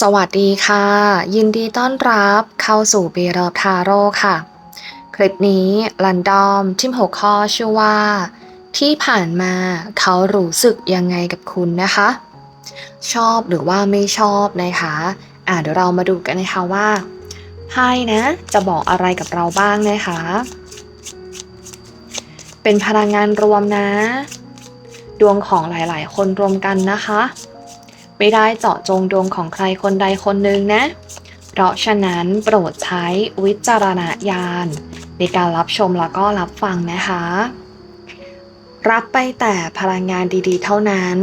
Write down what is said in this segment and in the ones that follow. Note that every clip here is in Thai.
สวัสดีค่ะ ยินดีต้อนรับเข้าสู่เบรอบทาโร่ค่ะ คลิปนี้ลันดอมทิมหัวข้อชื่อว่า ที่ผ่านมาเขารู้สึกยังไงกับคุณนะคะ ชอบหรือว่าไม่ชอบนะคะอะเดี๋ยวเรามาดูกันนะคะว่าไพ่นะ จะบอกอะไรกับเราบ้างนะคะ เป็นพลังงานรวมนะ ดวงของหลายๆ คนรวมกันนะคะ ไม่ได้เจาะจงดวงของใครคนใดคนหนึ่งนะ เพราะฉะนั้นโปรดใช้วิจารณญาณในการรับชมแล้วก็รับฟังนะคะ รับไปแต่พลังงานดีๆ เท่านั้น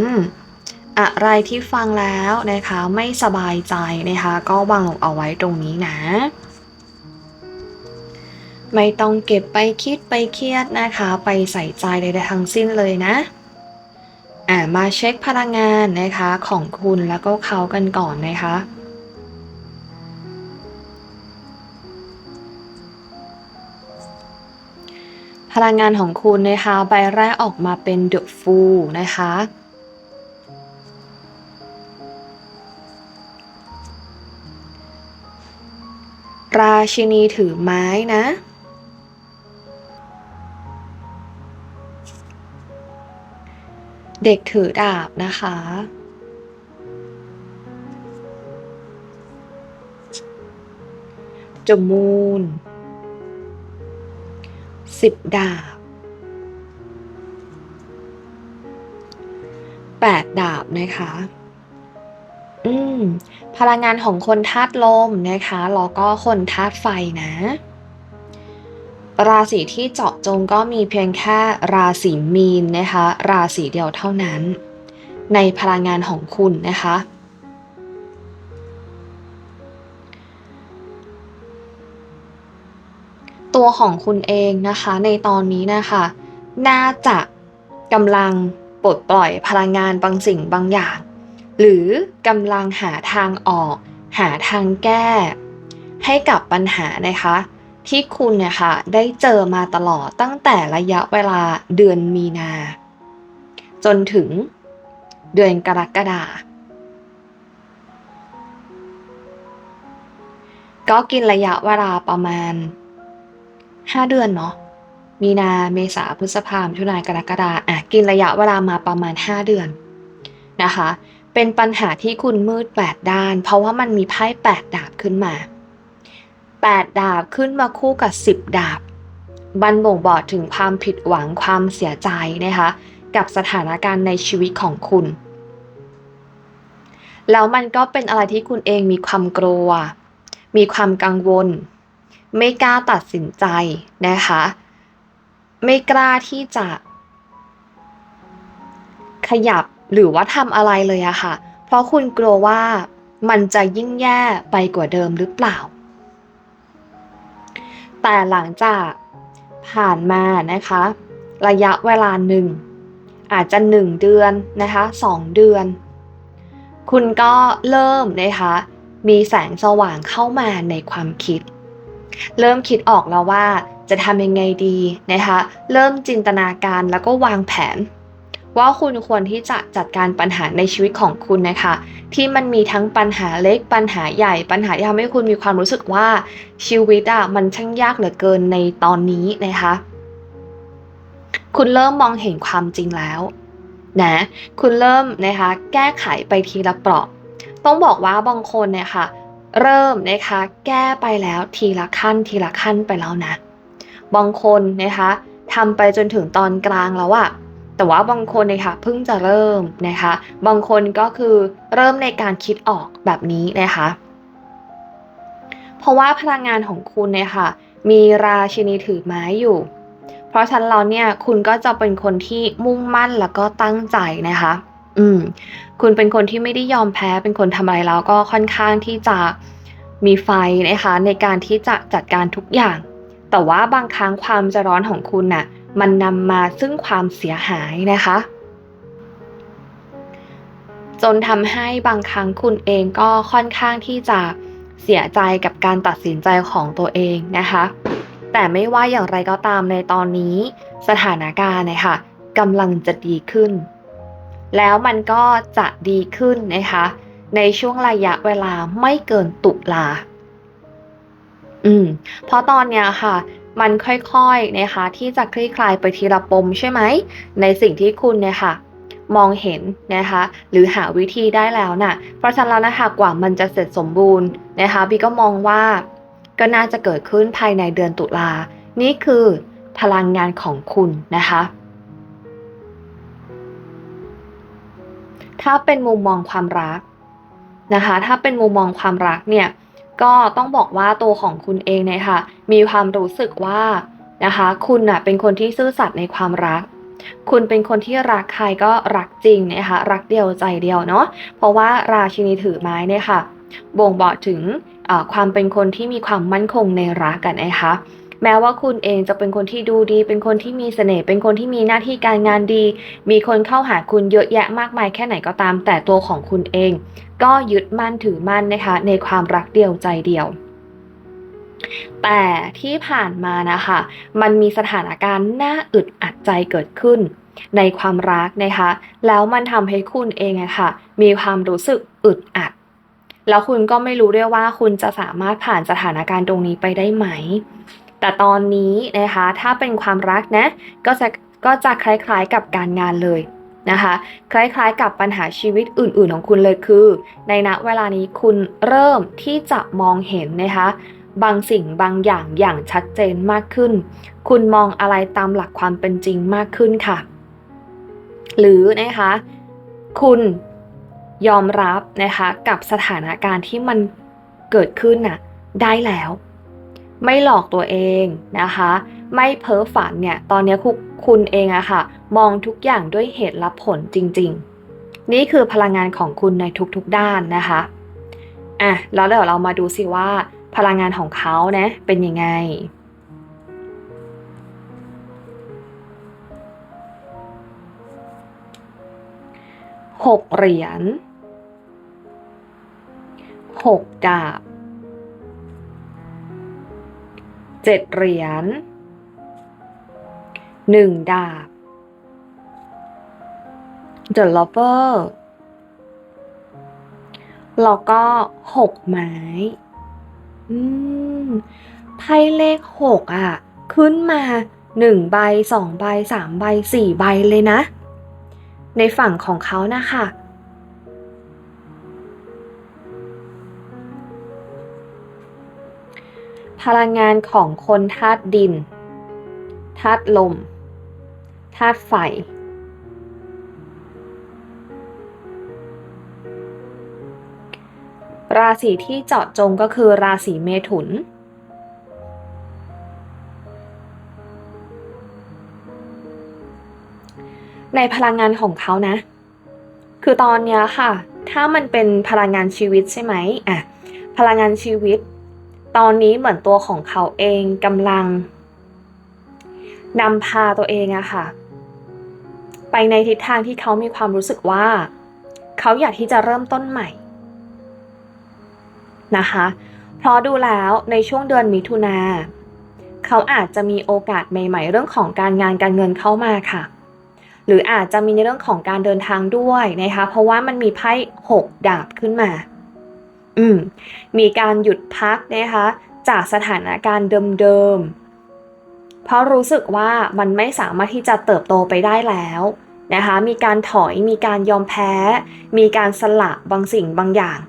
อะไรที่ฟังแล้วนะคะไม่สบายใจนะคะ ก็วางลงเอาไว้ตรงนี้นะ ไม่ต้องเก็บไปคิดไปเครียดนะคะ ไปใส่ใจใดๆทั้งสิ้นเลยนะ อ่ามาเช็คพลังงานนะคะของคุณแล้วก็เขากันก่อนนะคะ พลังงานของคุณนะคะใบแรกออกมาเป็น The Fool นะคะราชินีถือไม้นะ เด็กถือดาบนะคะ จมูนสิบดาบแปดดาบนะคะ อืม พลังงานของคนธาตุลมนะคะ แล้วก็คนธาตุไฟนะ ราศีที่เจาะจงก็มีเพียงแค่ราศีมีนนะคะ ราศีเดียวเท่านั้น ในพลังงานของคุณนะคะ ตัวของคุณเองนะคะในตอนนี้นะคะ น่าจะกำลังปลดปล่อยพลังงานบางสิ่งบางอย่าง หรือกำลังหาทางออก หาทางแก้ ให้กับปัญหานะคะ ที่คุณเนี่ยค่ะได้เจอมาตลอดตั้งแต่ระยะเวลาเดือนมีนา จนถึงเดือนกรกฎาก็กินระยะเวลาประมาณ 5 เดือนเนาะมีนาเมษาพฤษภาคมมิถุนากรกฎาอะกินระยะเวลามาประมาณ 5 เดือนนะคะ เป็นปัญหาที่คุณมืด8ด้าน เพราะว่ามันมีไพ่8ดาบขึ้นมา 8 ดาบขึ้นมาคู่กับ 10 ดาบ บันบ่งบอกถึงความผิดหวังความเสียใจนะคะ กับสถานการณ์ในชีวิตของคุณ แล้วมันก็เป็นอะไรที่คุณเองมีความกลัว มีความกังวล ไม่กล้าตัดสินใจนะคะ ไม่กล้าที่จะขยับหรือว่าทำอะไรเลยอะค่ะ เพราะคุณกลัวว่ามันจะยิ่งแย่ไปกว่าเดิมหรือเปล่า แต่หลังจากผ่านมานะคะ ระยะเวลาหนึ่ง อาจจะหนึ่งเดือนนะคะสองเดือน คุณก็เริ่มนะคะ มีแสงสว่างเข้ามาในความคิด เริ่มคิดออกแล้วว่าจะทำยังไงดีนะคะ เริ่มจินตนาการแล้วก็วางแผน ว่าคุณควรที่จะจัดการปัญหาในชีวิตของคุณนะคะ ที่มันมีทั้งปัญหาเล็กปัญหาใหญ่ปัญหาที่ทำให้คุณมีความรู้สึกว่าชีวิตอะมันช่างยากเหลือเกินในตอนนี้นะคะ คุณเริ่มมองเห็นความจริงแล้วนะคุณเริ่มนะคะแก้ไขไปทีละเปราะ ต้องบอกว่าบางคนเนี่ยค่ะเริ่มนะคะแก้ไปแล้วทีละขั้นทีละขั้นไปแล้วนะ บางคนนะคะทำไปจนถึงตอนกลางแล้วอะ แต่ว่าบางคนเนี่ยค่ะเพิ่งจะเริ่มนะคะ บางคนก็คือเริ่มในการคิดออกแบบนี้นะคะ เพราะว่าพลังงานของคุณเนี่ยค่ะมีราชินีถือไม้อยู่ เพราะฉะนั้นเราเนี่ยคุณก็จะเป็นคนที่มุ่งมั่นแล้วก็ตั้งใจนะคะ อืม คุณเป็นคนที่ไม่ได้ยอมแพ้ เป็นคนทำอะไรแล้วก็ค่อนข้างที่จะมีไฟนะคะ ในการที่จะจัดการทุกอย่าง แต่ว่าบางครั้งความจะร้อนของคุณน่ะ มันนำมาซึ่งความเสียหายนะคะ จนทำให้บางครั้งคุณเองก็ค่อนข้างที่จะเสียใจกับการตัดสินใจของตัวเองนะคะ แต่ไม่ว่าอย่างไรก็ตามในตอนนี้สถานการณ์นะคะกำลังจะดีขึ้น แล้วมันก็จะดีขึ้นนะคะ ในช่วงระยะเวลาไม่เกินตุลาอืมเพราะตอนเนี้ยค่ะ มันค่อยๆนะคะที่จะคลี่คลายไปทีละปมใช่ไหม ในสิ่งที่คุณเนี่ยค่ะมองเห็นนะคะ หรือหาวิธีได้แล้วน่ะ เพราะฉะนั้นแล้วนะคะกว่ามันจะเสร็จสมบูรณ์นะคะบีก็มองว่าก็น่าจะเกิดขึ้นภายในเดือนตุลา นี่คือพลังงานของคุณนะคะ ถ้าเป็นมุมมองความรักนะคะ ถ้าเป็นมุมมองความรักเนี่ย ก็ต้องบอกว่าตัวของคุณเองเนี่ยค่ะ มีความรู้สึกว่านะคะ คุณน่ะเป็นคนที่ซื่อสัตย์ในความรัก คุณเป็นคนที่รักใครก็รักจริงนะคะรักเดียวใจเดียวเนาะเพราะว่าราชินีถือไม้เนี่ยค่ะ บ่งบอกถึงความเป็นคนที่มีความมั่นคงในรักกันนะคะ แม้ว่าคุณเองจะเป็นคนที่ดูดี เป็นคนที่มีเสน่ห์เป็นคนที่มีหน้าที่การงานดี มีคนเข้าหาคุณเยอะแยะมากมายแค่ไหนก็ตาม แต่ตัวของคุณเอง ก็ยึดมั่นถือมั่นนะคะ ในความรักเดียวใจเดียวแต่ที่ผ่านมานะคะ มันมีสถานการณ์น่าอึดอัดใจเกิดขึ้น ในความรักนะคะ แล้วมันทำให้คุณเองอะค่ะ มีความรู้สึกอึดอัด แล้วคุณก็ไม่รู้ด้วยว่าคุณจะสามารถผ่านสถานการณ์ตรงนี้ไปได้ไหม แต่ตอนนี้นะคะถ้าเป็นความรักนะก็จะก็จะคล้ายๆกับการงานเลยนะคะ คล้ายๆกับปัญหาชีวิตอื่นๆของคุณเลยคือ ในณเวลานี้คุณเริ่มที่จะมองเห็นนะคะบางสิ่งบางอย่างอย่างชัดเจนมากขึ้น คุณมองอะไรตามหลักความเป็นจริงมากขึ้นค่ะ หรือนะคะ คุณยอมรับนะคะกับสถานการณ์ที่มันเกิดขึ้นน่ะได้แล้ว ไม่หลอกตัวเองนะคะ ไม่เพ้อฝันเนี่ยตอนนี้คุณคุณเองอะค่ะ มองทุกอย่างด้วยเหตุและผลจริง ๆ นี่คือพลังงานของคุณในทุกๆด้านนะคะอะแล้วเดี๋ยวเรามาดูสิว่า พลังงานของเขานะเป็นยังไงหกเหรียญหกดาบ เจ็ดเหรียญหนึ่งดาบ The Lover แล้วก็หกไม้ อืม ไพ่เลขหกอะ ขึ้นมาหนึ่งใบสองใบสามใบสี่ใบเลยนะ ในฝั่งของเขานะคะ พลังงานของคนธาตุดิน ธาตุลม ธาตุไฟ ราศีที่เจาะจงก็คือราศีเมถุน ในพลังงานของเขานะ คือตอนนี้ค่ะ ถ้ามันเป็นพลังงานชีวิตใช่ไหมอะ พลังงานชีวิต ตอนนี้เหมือนตัวของเขาเองกำลังนำพาตัวเองอะค่ะ ไปในทิศทางที่เขามีความรู้สึกว่า เขาอยากที่จะเริ่มต้นใหม่นะคะเพราะดูแล้วในช่วงเดือนมิถุนาเขาอาจจะมีโอกาสใหม่ ๆ เรื่องของการงานการเงินเข้ามาค่ะ หรืออาจจะมีในเรื่องของการเดินทางด้วยนะคะ เพราะว่ามันมีไพ่หกดาบขึ้นมา อืมมีการหยุดพักนะคะจากสถานการณ์เดิมๆ เพราะรู้สึกว่ามันไม่สามารถที่จะเติบโตไปได้แล้วนะคะ มีการถอย มีการยอมแพ้ มีการสละบางสิ่งบางอย่าง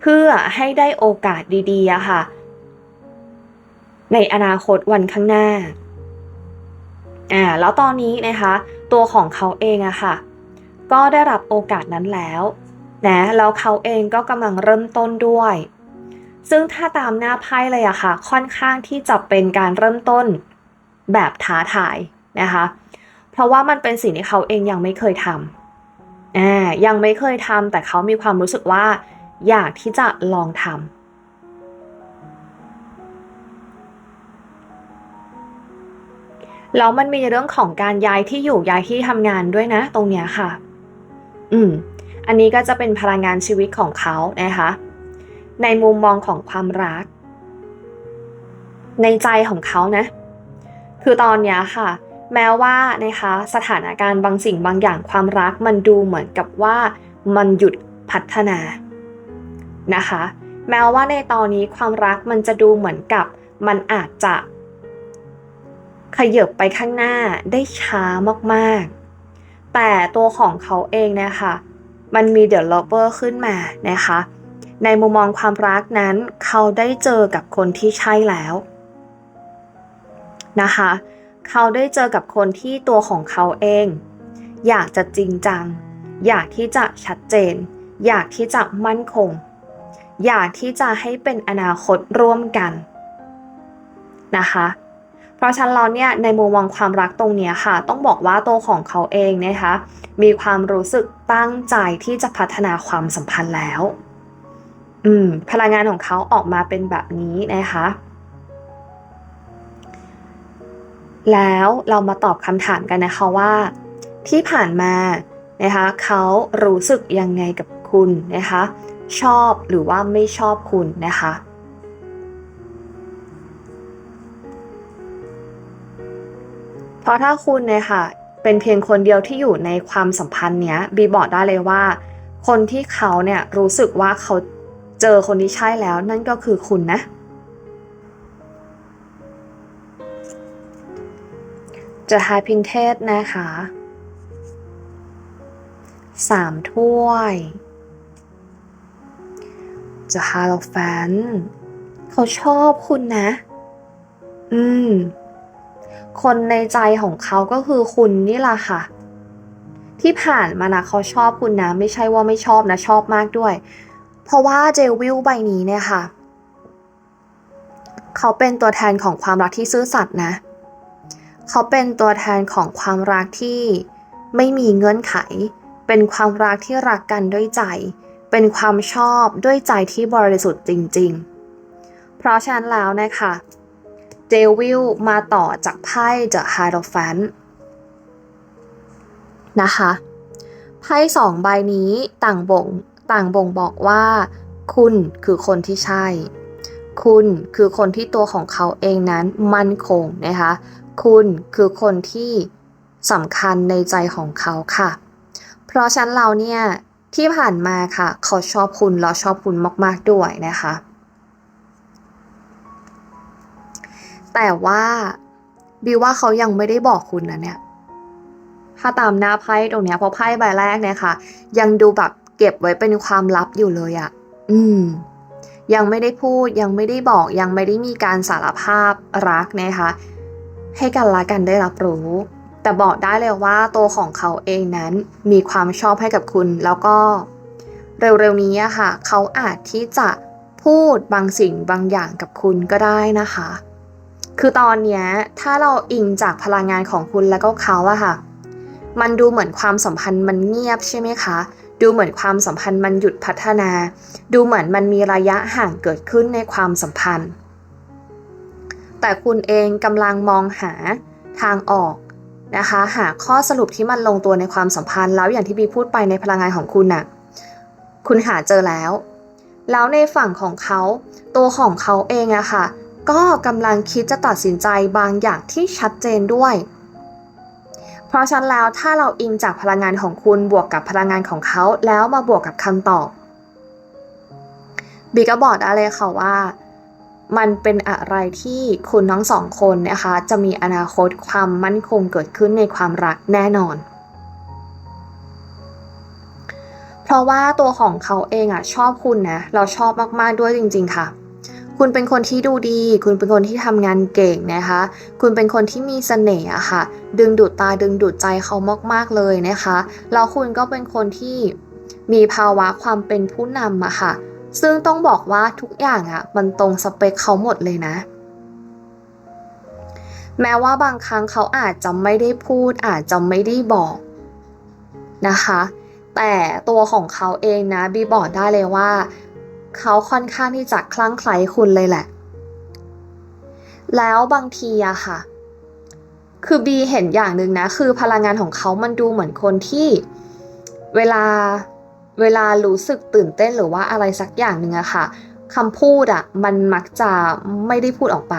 เพื่อให้ได้โอกาสดีๆอะค่ะ ในอนาคตวันข้างหน้า อ่า แล้วตอนนี้นะคะ ตัวของเขาเองอะค่ะ ก็ได้รับโอกาสนั้นแล้ว นะแล้วเขาเองก็กำลังเริ่มต้นด้วย ซึ่งถ้าตามหน้าไพ่เลยอะค่ะ ค่อนข้างที่จะเป็นการเริ่มต้นแบบท้าทายนะคะ เพราะว่ามันเป็นสิ่งที่เขาเองยังไม่เคยทำอ่ายังไม่เคยทำแต่เขามีความรู้สึกว่า อยากที่จะลองทำแล้วมันมีเรื่องของการย้ายที่อยู่ย้ายที่ทำงานด้วยนะ ตรงเนี้ยค่ะ อืม อันนี้ก็จะเป็นพลังงานชีวิตของเขานะคะ ในมุมมองของความรัก ในใจของเขานะ คือตอนนี้ค่ะ แม้ว่านะคะสถานการณ์บางสิ่งบางอย่างความรักมันดูเหมือนกับว่ามันหยุดพัฒนานะคะ แม้ว่าในตอนนี้ความรักมันจะดูเหมือนกับมันอาจจะ ขยับไปข้างหน้าได้ช้ามากๆ แต่ตัวของเขาเองนะคะ มันมีเด e ล e เ o อร์ขึ้นมานะคะ ในมุมมองความรักนั้น เขาได้เจอกับคนที่ใช่แล้วนะคะ เขาได้เจอกับคนที่ตัวของเขาเอง อยากจะจริงจัง อยากที่จะชัดเจน อยากที่จะมั่นคง อยากที่จะให้เป็นอนาคตร่วมกันนะคะ เพราะฉะนั้นเราเนี่ยในมุมมองความรักตรงนี้ค่ะ ต้องบอกว่าตัวของเขาเองนะคะมีความรู้สึกตั้งใจที่จะพัฒนาความสัมพันธ์แล้ว อืมพลังงานของเขาออกมาเป็นแบบนี้นะคะแล้วเรามาตอบคำถามกันนะคะว่า ที่ผ่านมานะคะเขารู้สึกยังไงกับคุณนะคะ ชอบหรือว่าไม่ชอบคุณนะคะ เพราะถ้าคุณเนี่ยค่ะ เป็นเพียงคนเดียวที่อยู่ในความสัมพันธ์เนี้ยบีบอกได้เลยว่า คนที่เขาเนี่ยรู้สึกว่าเขาเจอคนที่ใช่แล้วนั่นก็คือคุณนะ จะหาพินเทศนะคะสามถ้วย จะฮาโลแฟนเขาชอบคุณนะ อืม คนในใจของเขาก็คือคุณนี่แหละค่ะ ที่ผ่านมานะเขาชอบคุณนะ ไม่ใช่ว่าไม่ชอบนะชอบมากด้วย เพราะว่าเจลวิลใบนี้เนี่ยค่ะ เขาเป็นตัวแทนของความรักที่ซื่อสัตย์นะ เขาเป็นตัวแทนของความรักที่ไม่มีเงื่อนไข เป็นความรักที่รักกันด้วยใจ เป็นความชอบด้วยใจที่บริสุทธิ์จริง ๆ เพราะฉะนั้นแล้วนะคะ เจวิลมาต่อจากไพ่ The Hierophant นะคะไพ่สองใบนี้ต่างบ่งต่างบ่งบอกว่า คุณคือคนที่ใช่ คุณคือคนที่ตัวของเขาเองนั้นมั่นคงนะคะคุณคือคนที่สำคัญในใจของเขาค่ะ เพราะฉะนั้นเราเนี่ยที่ผ่านมาค่ะ เขาชอบคุณแล้วชอบคุณมาก ๆ ด้วยนะคะ แต่ว่าบิวว่าเขายังไม่ได้บอกคุณนะเนี่ย ถ้าตามหน้าไพ่ตรงเนี้ยเพราะไพ่ใบแรกเนี่ยค่ะ ยังดูแบบเก็บไว้เป็นความลับอยู่เลยอะ่ะอืม ยังไม่ได้พูดยังไม่ได้บอกยังไม่ได้มีการสารภาพรักนะคะ ให้กันละกันได้รับรู้ แต่บอกได้เลยว่าตัวของเขาเองนั้นมีความชอบให้กับคุณ แล้วก็เร็วๆนี้อะค่ะ เขาอาจที่จะพูดบางสิ่งบางอย่างกับคุณก็ได้นะคะ คือตอนนี้ถ้าเราอิงจากพลังงานของคุณแล้วก็เขาอะค่ะ มันดูเหมือนความสัมพันธ์มันเงียบใช่ไหมคะ ดูเหมือนความสัมพันธ์มันหยุดพัฒนา ดูเหมือนมันมีระยะห่างเกิดขึ้นในความสัมพันธ์ แต่คุณเองกำลังมองหาทางออกนะคะ หาข้อสรุปที่มันลงตัวในความสัมพันธ์ แล้วอย่างที่บีพูดไปในพลังงานของคุณน่ะคุณหาเจอแล้ว แล้วในฝั่งของเขา ตัวของเขาเองอะค่ะ ก็กำลังคิดจะตัดสินใจบางอย่างที่ชัดเจนด้วย เพราะฉะนั้นแล้วถ้าเราอิงจากพลังงานของคุณบวกกับพลังงานของเขา แล้วมาบวกกับคำตอบบีก็บอกได้เลยค่ะว่า มันเป็นอะไรที่คุณทั้งสองคนนะคะ จะมีอนาคตความมั่นคงเกิดขึ้นในความรักแน่นอน เพราะว่าตัวของเขาเองอะชอบคุณนะ เราชอบมาก ๆ ด้วยจริง ๆ ค่ะ คุณเป็นคนที่ดูดี คุณเป็นคนที่ทำงานเก่งนะคะ คุณเป็นคนที่มีเสน่ห์อะค่ะ ดึงดูดตาดึงดูดใจเขามากๆเลยนะคะ แล้วคุณก็เป็นคนที่มีภาวะความเป็นผู้นำอะค่ะ ซึ่งต้องบอกว่าทุกอย่างอะมันตรงสเปคเขาหมดเลยนะ แม้ว่าบางครั้งเขาอาจจะไม่ได้พูด อาจจะไม่ได้บอกนะคะ แต่ตัวของเขาเองนะบีบอกได้เลยว่า เขาค่อนข้างที่จะคลั่งไคล้คุณเลยแหละ แล้วบางทีอะค่ะ คือบีเห็นอย่างหนึ่งนะ คือพลังงานของเขามันดูเหมือนคนที่เวลาเวลารู้สึกตื่นเต้นหรือว่าอะไรสักอย่างหนึ่งอะค่ะคำพูดอะมันมักจะไม่ได้พูดออกไป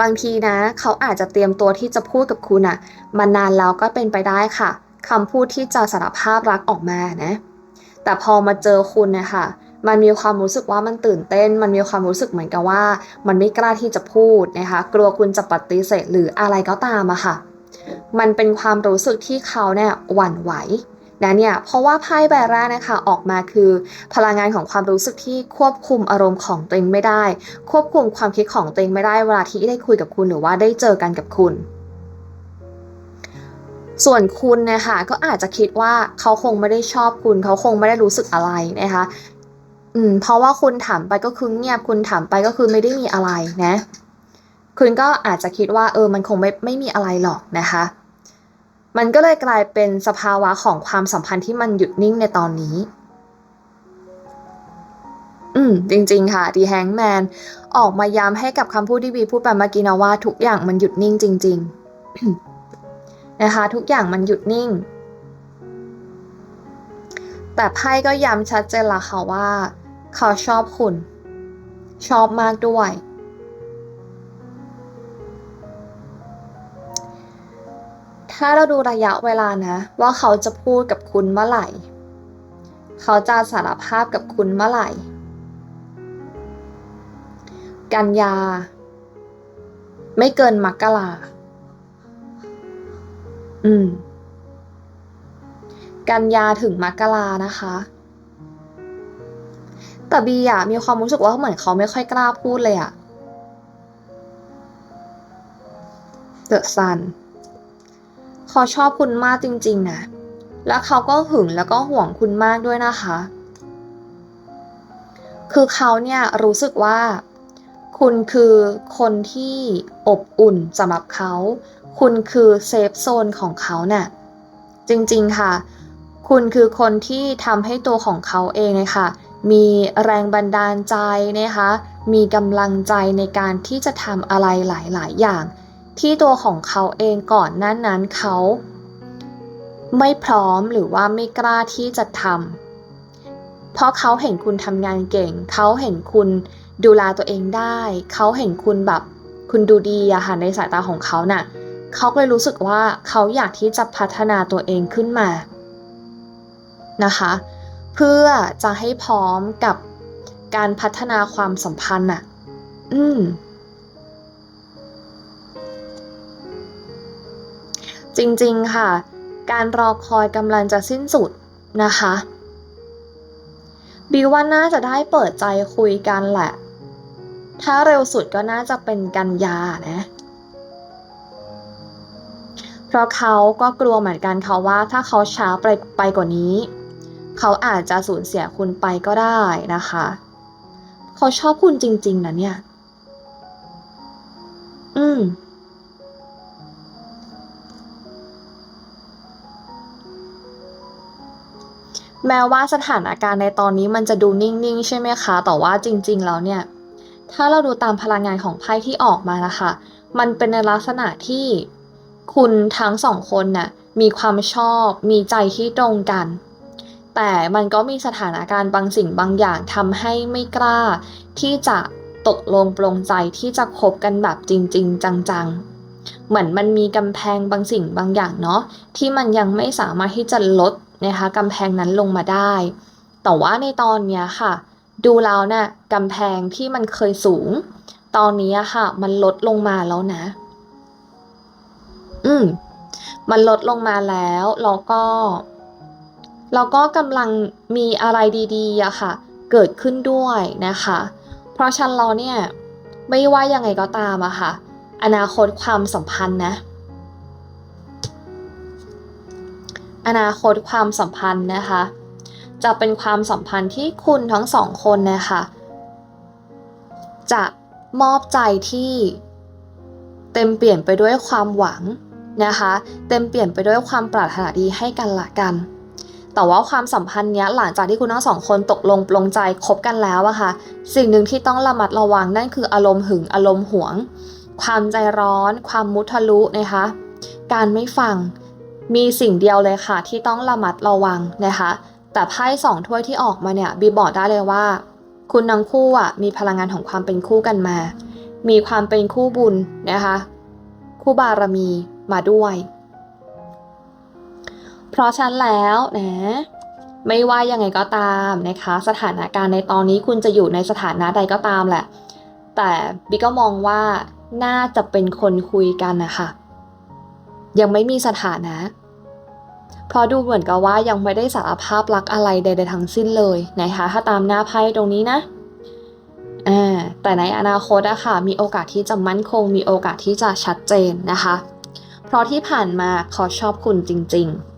บางทีนะ เขาอาจจะเตรียมตัวที่จะพูดกับคุณอะมานานแล้วก็เป็นไปได้ค่ะคำพูดที่จะสารภาพรักออกมานะ แต่พอมาเจอคุณเนี่ยค่ะมันมีความรู้สึกว่ามันตื่นเต้น มันมีความรู้สึกเหมือนกับว่า มันไม่กล้าที่จะพูดนะคะ กลัวคุณจะปฏิเสธหรืออะไรก็ตามอะค่ะ มันเป็นความรู้สึกที่เขาเนี่ยหวั่นไหวนะเนี่ย เพราะว่าไพ่ใบแรกนะคะออกมาคือ พลังงานของความรู้สึกที่ควบคุมอารมณ์ของตัวเองไม่ได้ ควบคุมความคิดของตัวเองไม่ได้เวลาที่ได้คุยกับคุณหรือว่าได้เจอกันกับคุณ ส่วนคุณเนะคะก็อาจจะคิดว่าเขาคงไม่ได้ชอบคุณ เขาคงไม่ได้รู้สึกอะไรนะคะ อืม เพราะว่าคุณถามไปก็คือเงียบคุณถามไปก็คือไม่ได้มีอะไรนะ คุณก็อาจจะคิดว่า เออ มันคงไม่ไม่มีอะไรหรอกนะคะ มันก็เลยกลายเป็นสภาวะของความสัมพันธ์ที่มันหยุดนิ่งในตอนนี้ อืม จริง ๆ ค่ะดีแฮงแมนออกมาย้ำให้กับคำพูดที่วีพูดไปเมื่อกี้นะว่าทุกอย่างมันหยุดนิ่งจริง ๆ นะคะ ทุกอย่างมันหยุดนิ่ง แต่ไพ่ก็ย้ำชัดเจนละค่ะว่า เขาชอบคุณ ชอบมากด้วย ถ้าเราดูระยะเวลานะ ว่าเขาจะพูดกับคุณเมื่อไหร่ เขาจะสารภาพกับคุณเมื่อไหร่ กันยา ไม่เกินมกรา อืม กันยาถึงมกรานะคะ แต่บีอะมีความรู้สึกว่าเหมือนเขาไม่ค่อยกล้าพูดเลยอะเดอะซันเขาชอบคุณมากจริง ๆนะ แล้วเขาก็หึงแล้วก็ห่วงคุณมากด้วยนะคะ คือเขาเนี่ยรู้สึกว่า คุณคือคนที่อบอุ่นสำหรับเขา คุณคือเซฟโซนของเขาเนะ่ยจริงๆค่ะ คุณคือคนที่ทำให้ตัวของเขาเองนะคะมีแรงบันดาลใจนะคะ มีกำลังใจในการที่จะทำอะไรหลาย ๆ อย่าง ที่ตัวของเขาเองก่อนนั้นนั้นเขา ไม่พร้อมหรือว่าไม่กล้าที่จะทำเพราะเขาเห็นคุณทำงานเก่ง เขาเห็นคุณ ดูแลตัวเองได้ เขาเห็นคุณแบบ คุณดูดีอะค่ะในสายตาของเขาน่ะ เขาก็เลยรู้สึกว่าเขาอยากที่จะพัฒนาตัวเองขึ้นมานะคะ เพื่อจะให้พร้อมกับการพัฒนาความสัมพันธ์น่ะ อืม จริงๆค่ะ การรอคอยกำลังจะสิ้นสุดนะคะบิวว่าน่าจะได้เปิดใจคุยกันแหละ ถ้าเร็วสุดก็น่าจะเป็นกันยานะ เพราะเขาก็กลัวเหมือนกันค่ะว่าถ้าเขาช้าไปไปกว่านี้ เขาอาจจะสูญเสียคุณไปก็ได้นะคะ เขาชอบคุณจริง ๆนะเนี่ย อืมแม้ว่าสถานการณ์ในตอนนี้มันจะดูนิ่ง ๆ ใช่ไหมคะ แต่ว่าจริง ๆ แล้วเนี่ย ถ้าเราดูตามพลังงานของไพ่ที่ออกมานะคะ มันเป็นในลักษณะที่คุณทั้งสองคนน่ะมีความชอบ มีใจที่ตรงกัน แต่มันก็มีสถานการณ์บางสิ่งบางอย่างทำให้ไม่กล้า ที่จะตกลงปลงใจที่จะคบกันแบบจริง ๆ จังๆ เหมือนมันมีกำแพงบางสิ่งบางอย่างเนาะที่มันยังไม่สามารถที่จะลดนะคะกำแพงนั้นลงมาได้ แต่ว่าในตอนเนี้ยค่ะ ดูแล้วนะ่ะกำแพงที่มันเคยสูง ตอนนี้ค่ะ มันลดลงมาแล้วนะ อืม มันลดลงมาแล้วแล้วก็เราก็กำลังมีอะไรดีๆอะค่ะ เกิดขึ้นด้วยนะคะ เพราะฉันเราเนี่ย ไม่ว่ายังไงก็ตามอะค่ะ อนาคตความสัมพันธ์นะ อนาคตความสัมพันธ์นะคะ จะเป็นความสัมพันธ์ที่คุณทั้งสองคนนะคะจะมอบใจที่เต็มเปลี่ยนไปด้วยความหวังนะคะ เต็มเปลี่ยนไปด้วยความปรารถนาดีให้กันละกัน แต่ว่าความสัมพันธ์เนี้ยหลังจากที่คุณทั้งสองคนตกลงปลงใจคบกันแล้วอะคะ่ะ สิ่งหนึ่งที่ต้องระมัดระวังนั่นคืออารมณ์หึงอารมณ์หวง ความใจร้อน ความมุทะลุนะคะ การไม่ฟังมีสิ่งเดียวเลยค่ะที่ต้องระมัดระวังนะคะ แต่ไพ่สองถ้วยที่ออกมาเนี่ยบีบอกได้เลยว่า คุณทั้งคู่อะมีพลังงานของความเป็นคู่กันมา มีความเป็นคู่บุญนะคะ คู่บารมีมาด้วย เพราะฉะนั้นแล้วนะไม่ว่ายังไงก็ตามนะคะ สถานการณ์ในตอนนี้คุณจะอยู่ในสถานะใดก็ตามแหละ แต่บิ๊กก็มองว่าน่าจะเป็นคนคุยกันนะคะยังไม่มีสถานะ เพราะดูเหมือนกับว่ายังไม่ได้สารภาพรักอะไรใดๆทั้งสิ้นเลยนะคะถ้าตามหน้าไพ่ตรงนี้นะอ่าแต่ในอนาคตอะค่ะมีโอกาสที่จะมั่นคง มีโอกาสที่จะชัดเจนนะคะ เพราะที่ผ่านมาเขาชอบคุณจริง ๆ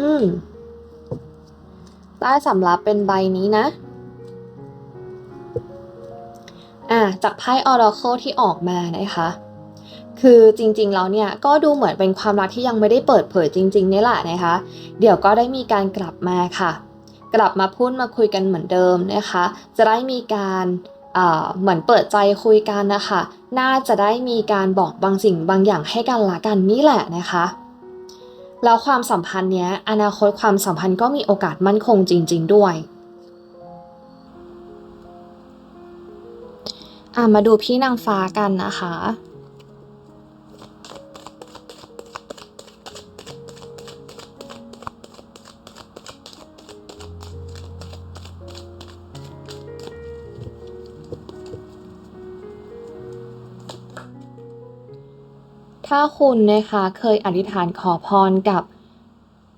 อืมได้สำรับเป็นใบนี้นะ อ่า จากไพ่ออร์โคที่ออกมานะคะ คือจริงๆแล้วเนี่ยก็ดูเหมือนเป็นความรักที่ยังไม่ได้เปิดเผยจริงๆนี่แหละนะคะ เดี๋ยวก็ได้มีการกลับมาค่ะ กลับมาพูดมาคุยกันเหมือนเดิมนะคะ จะได้มีการเหมือนเปิดใจคุยกันนะคะ น่าจะได้มีการบอกบางสิ่งบางอย่างให้กันละกันนี่แหละนะคะ แล้วความสัมพันธ์เนี้ย อนาคตความสัมพันธ์ก็มีโอกาสมั่นคงจริง ๆ ด้วยอ่ามาดูพี่นางฟ้ากันนะคะ ถ้าคุณนะคะเคยอธิษฐานขอพรกับ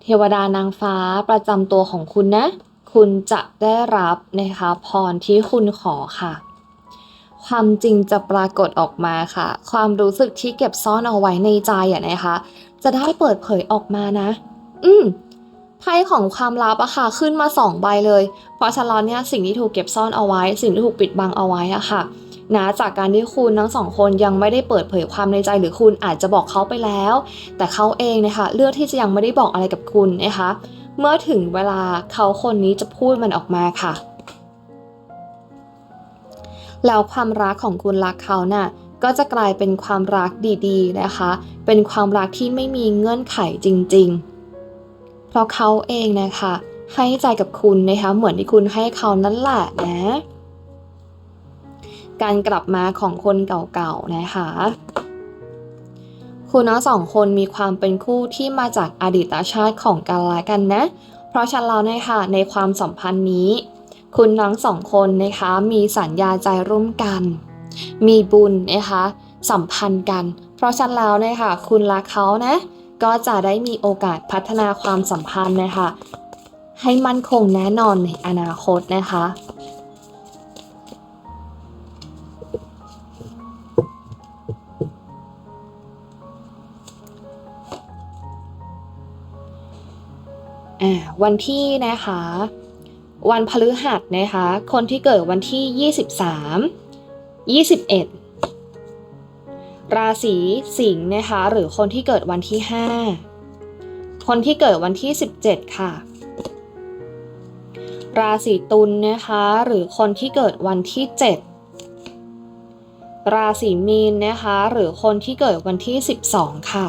เทวดานางฟ้าประจำตัวของคุณนะ คุณจะได้รับนะคะพรที่คุณขอค่ะ ความจริงจะปรากฏออกมาค่ะ ความรู้สึกที่เก็บซ่อนเอาไว้ในใจอะนะคะ จะได้เปิดเผยออกมานะ อืมไพ่ของความลับอะค่ะขึ้นมาสองใบเลย เพราะฉะนั้นเนี่ยสิ่งที่ถูกเก็บซ่อนเอาไว้ สิ่งที่ถูกปิดบังเอาไว้อะค่ะ นะจากการที่คุณทั้งสองคนยังไม่ได้เปิดเผยความในใจหรือคุณอาจจะบอกเขาไปแล้ว แต่เขาเองนะคะเลือกที่จะยังไม่ได้บอกอะไรกับคุณนะคะเมื่อถึงเวลาเขาคนนี้จะพูดมันออกมาค่ะ แล้วความรักของคุณรักเขานะ่ะก็จะกลายเป็นความรักดีๆนะคะ เป็นความรักที่ไม่มีเงื่อนไขจริง ๆ เพราะเขาเองนะคะ ให้ใจกับคุณนะคะ เหมือนที่คุณให้เขานั่นแหละนะ การกลับมาของคนเก่าๆนะคะคุณทั้งสองคนมีความเป็นคู่ที่มาจากอดีตชาติของกันและกันนะ เพราะฉะนั้นแล้วนะคะในความสัมพันธ์นี้ คุณทั้งสองคนนะคะมีสัญญาใจร่วมกัน มีบุญนะคะสัมพันธ์กัน เพราะฉะนั้นแล้วนะคะคุณรักเขานะก็จะได้มีโอกาสพัฒนาความสัมพันธ์นะคะให้มั่นคงแน่นอนในอนาคตนะคะ วันที่นะคะ วันพฤหัสนะคะ คนที่เกิดวันที่ 23 21 ราศีสิงห์นะคะ หรือคนที่เกิดวันที่ 5 คนที่เกิดวันที่ 17 ค่ะ ราศีตุลนะคะ หรือคนที่เกิดวันที่ 7 ราศีมีนนะคะ หรือคนที่เกิดวันที่ 12 ค่ะ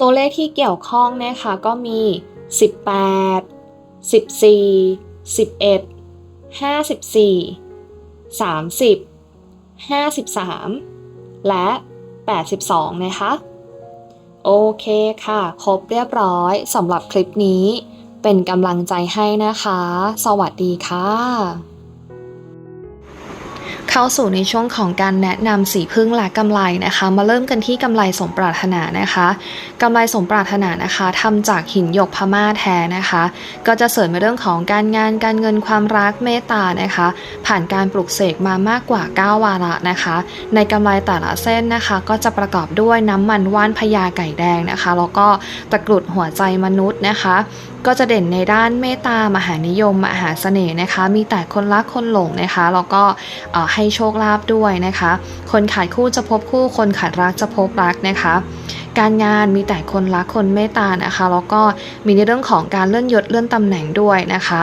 ตัวเลขที่เกี่ยวข้องนะคะก็มี 18 14 11 54 30 53 และ 82 นะคะ โอเคค่ะ ครบเรียบร้อยสำหรับคลิปนี้เป็นกำลังใจให้นะคะ สวัสดีค่ะ เข้าสู่ในช่วงของการแนะนำสีพึ่งและกำไรนะคะ มาเริ่มกันที่กำไรสมปรารถนานะคะกำไรสมปรารถนานะคะทำจากหินหยกพม่าแท้นะคะ ก็จะเสริมในเรื่องของการงานการเงินความรักเมตตานะคะ ผ่านการปลุกเสกมามากกว่า 9 วาระนะคะ ในกำไรแต่ละเส้นนะคะ ก็จะประกอบด้วยน้ำมันว่านพญาไก่แดงนะคะแล้วก็ตะกรุดหัวใจมนุษย์นะคะก็จะเด่นในด้านเมตตามหานิยม มหาเสน่ห์นะคะ มีแต่คนรักคนหลงนะคะแล้วก็ให้โชคลาภด้วยนะคะ คนขาดคู่จะพบคู่ คนขาดรักจะพบรักนะคะ การงานมีแต่คนรักคนเมตตานะคะแล้วก็มีในเรื่องของการเลื่อนยศเลื่อนตำแหน่งด้วยนะคะ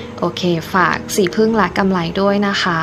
โอเค ฝากสีพึ่งและกำไรด้วยนะคะ